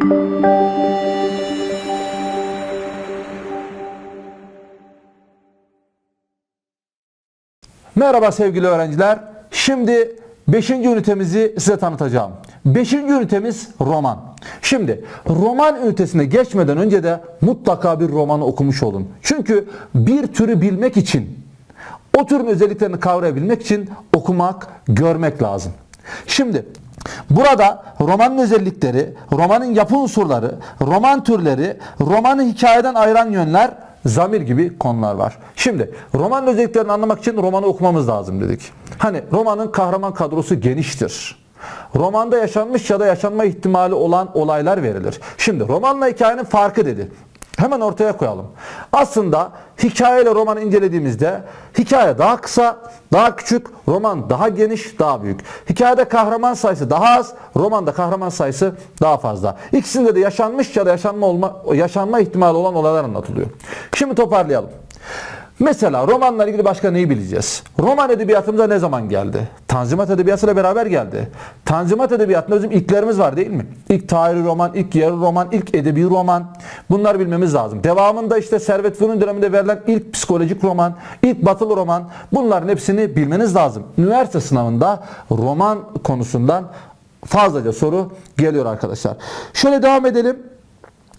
Merhaba sevgili öğrenciler. Şimdi 5. ünitemizi size tanıtacağım. 5. ünitemiz roman. Şimdi roman ünitesine geçmeden önce de mutlaka bir romanı okumuş olun. Çünkü bir türü bilmek için, o türün özelliklerini kavrayabilmek için okumak, görmek lazım. Şimdi burada romanın özellikleri, romanın yapı unsurları, roman türleri, romanı hikayeden ayıran yönler, zamir gibi konular var. Şimdi romanın özelliklerini anlamak için romanı okumamız lazım dedik. Hani romanın kahraman kadrosu geniştir. Romanda yaşanmış ya da yaşanma ihtimali olan olaylar verilir. Şimdi romanla hikayenin farkı dedi. Hemen ortaya koyalım. Aslında hikayeyle romanı incelediğimizde hikaye daha kısa, daha küçük, roman daha geniş, daha büyük. Hikayede kahraman sayısı daha az, romanda kahraman sayısı daha fazla. İkisinde de yaşanmış ya da yaşanma olma yaşanma ihtimali olan olaylar anlatılıyor. Şimdi toparlayalım. Mesela romanla ilgili başka neyi bileceğiz? Roman edebiyatımıza ne zaman geldi? Tanzimat edebiyatıyla beraber geldi. Tanzimat edebiyatında bizim ilklerimiz var değil mi? İlk tarihi roman, ilk yarı roman, ilk edebi roman. Bunları bilmemiz lazım. Devamında işte Servet Fünun döneminde verilen ilk psikolojik roman, ilk batılı roman. Bunların hepsini bilmeniz lazım. Üniversite sınavında roman konusundan fazlaca soru geliyor arkadaşlar. Şöyle devam edelim.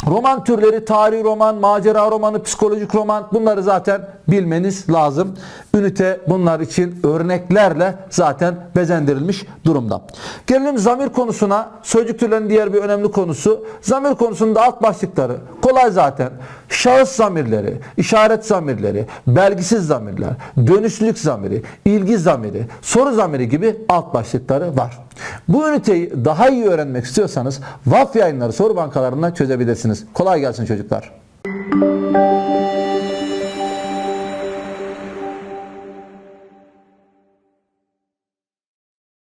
Roman türleri, tarihi roman, macera romanı, psikolojik roman bunları zaten bilmeniz lazım. Ünite bunlar için örneklerle zaten bezendirilmiş durumda. Gelelim zamir konusuna. Sözcük türlerinin diğer bir önemli konusu. Zamir konusunda alt başlıkları kolay zaten. Şahıs zamirleri, işaret zamirleri, belgisiz zamirler, dönüşlülük zamiri, ilgi zamiri, soru zamiri gibi alt başlıkları var. Bu üniteyi daha iyi öğrenmek istiyorsanız VAF yayınları soru bankalarından çözebilirsiniz. Kolay gelsin çocuklar.